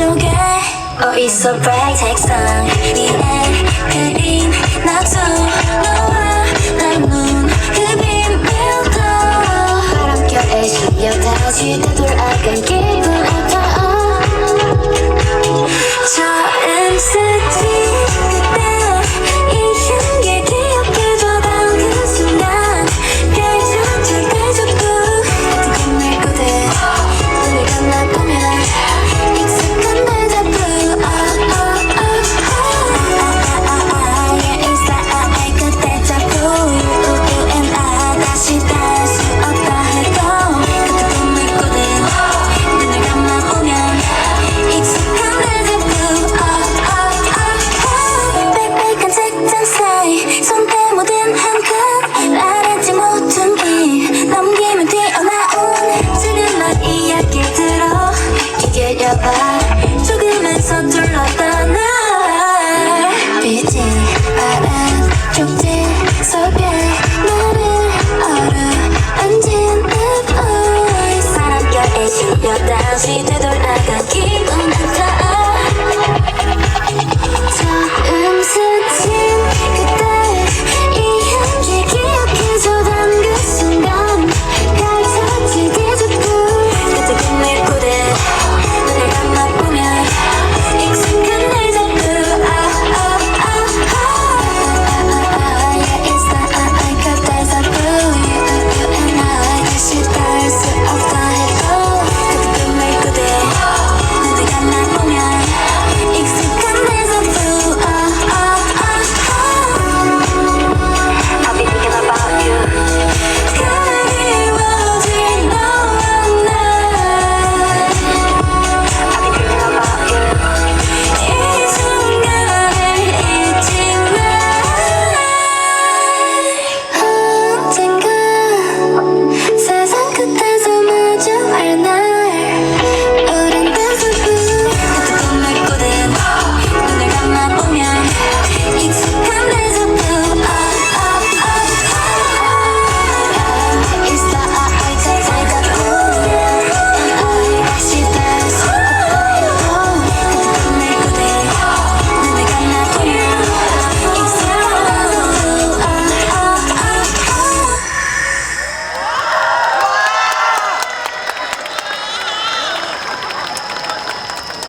쪽에 어있어 bright 색상 위에 그림 나도 너와 날눈그빔 밀고 바람결에 실려 다시 되돌아간 길 느껴봐. 조금은 서둘렀다 나 빛이 바람 쪽지 속에 나를 어루앉은 내 보이 사람 껴에 실려 다시 되돌아간 기분 같아